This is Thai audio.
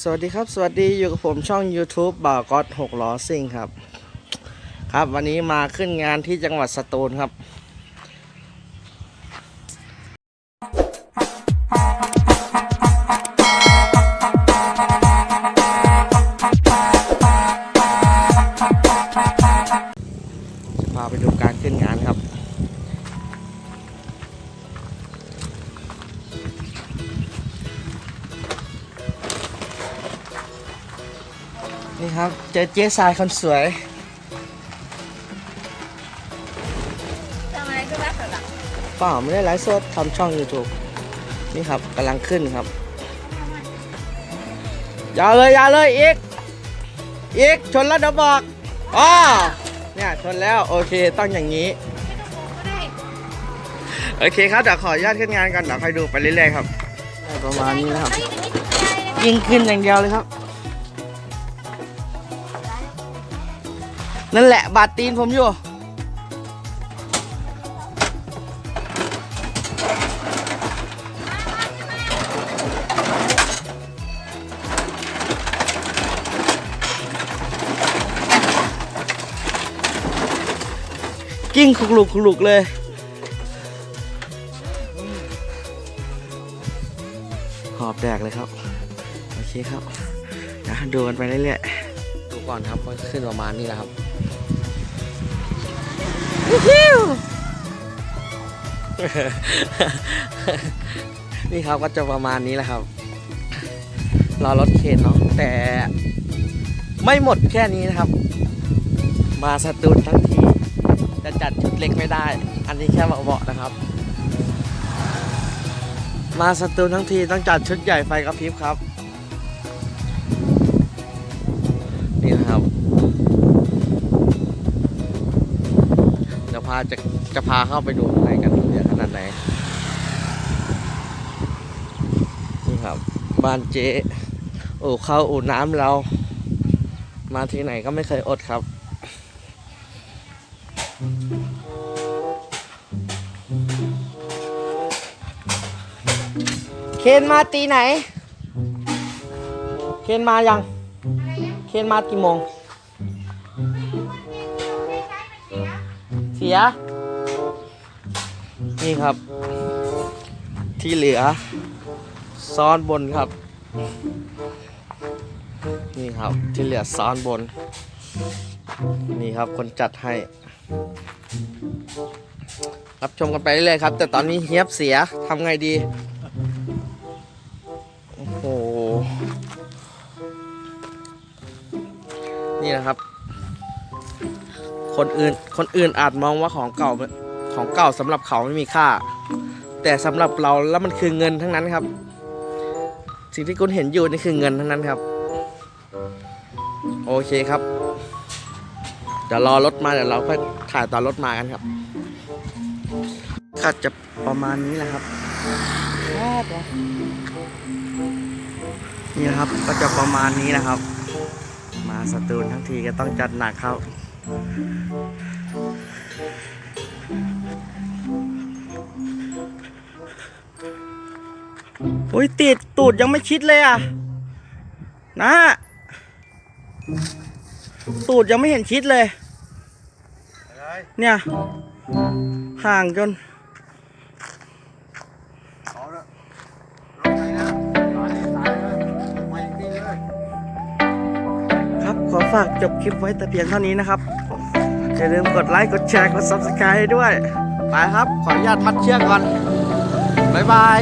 สวัสดีครับ สวัสดีอยู่กับผมช่อง YouTube บ่าวก๊อตหกล้อซิ่งครับ ครับวันนี้มาขึ้นงานที่จังหวัดสตูลครับ นี่ครับ เจอเจ๊สายคนสวย ทำอะไรก็ว่าสุดละเปล่าไม่ได้ไลฟ์สดทำช่อง YouTube นี่ครับกำลังขึ้นครับอย่าเลยอย่าเลยอีก อีกชนแล้วเดี๋ยวบอกอ๋อเนี่ยชนแล้วโอเคต้องอย่างนี้ก็ได้โอเคครับเดี๋ยวขออนุญาตขึ้นงานก่อนเดี๋ยวค่อยดูไปเรื่อยๆครับได้ประมาณนี้นะครับ เฮ้ยนี่ถูกใจเลยยิงขึ้นอย่างเดียวเลยครับ นั่นแหละ บาดตีนผมอยู่ กิ้งคุกลุกคลุกเลยหอบแดกเลยครับ โอเคครับนะดูกันไปเรื่อยๆดูก่อนครับว่าขึ้นประมาณนี้แหละครับ นี่ครับก็จะประมาณนี้แหละครับ รอรถเข็นเนาะแต่ไม่หมดแค่นี้นะครับ มาสตูลทั้งทีจะจัดชุดเล็กไม่ได้ อันนี้แค่เบาๆนะครับ มาสตูลทั้งทีต้องจัดชุดใหญ่ไฟกระพริบครับ พาจะจะพาเข้าไปดูข้างในกันเยอะขนาดไหนนี่ครับ บ้านเจ๊อู่ข้าวอู่น้ำเรา มาที่ไหนก็ไม่เคยอดครับเคนมาตีไหน เคนมายัง เคนมากี่โมง ย นี่ครับ ที่เหลือ ซ้อนบนครับ นี่ครับที่เหลือซ้อนบน นี่ครับคนจัดให้ รับชมกันไปเรื่อยๆครับ แต่ตอนนี้เฮียบเสียทำไงดี โอ้โห นี่นะครับ คนอื่น คนอื่นอาจมองว่าของเก่าของเก่าสำหรับเขาไม่มีค่า แต่สำหรับเราแล้วมันคือเงินทั้งนั้นครับ สิ่งที่คุณเห็นอยู่นี่คือเงินทั้งนั้นครับ โอเคครับเดี๋ยวรอรถมาเดี๋ยวเราค่อยถ่ายตอนรถมากันครับก็จะประมาณนี้แหละครับนี่นะครับก็จะประมาณนี้นะครับ มาสตูลทั้งทีก็ต้องจัดหนักครับ อุ้ยติดตูดยังไม่ชิดเลยอะ นะ ตูดยังไม่เห็นชิดเลย เนี่ย ห่างจน ฝากจบคลิปไว้แต่เพียงเท่านี้นะครับ อย่าลืมกดไลค์ กดแชร์ กด subscribe ให้ด้วย ไปครับ ขออนุญาตมัดเชือกก่อน บ๊ายบาย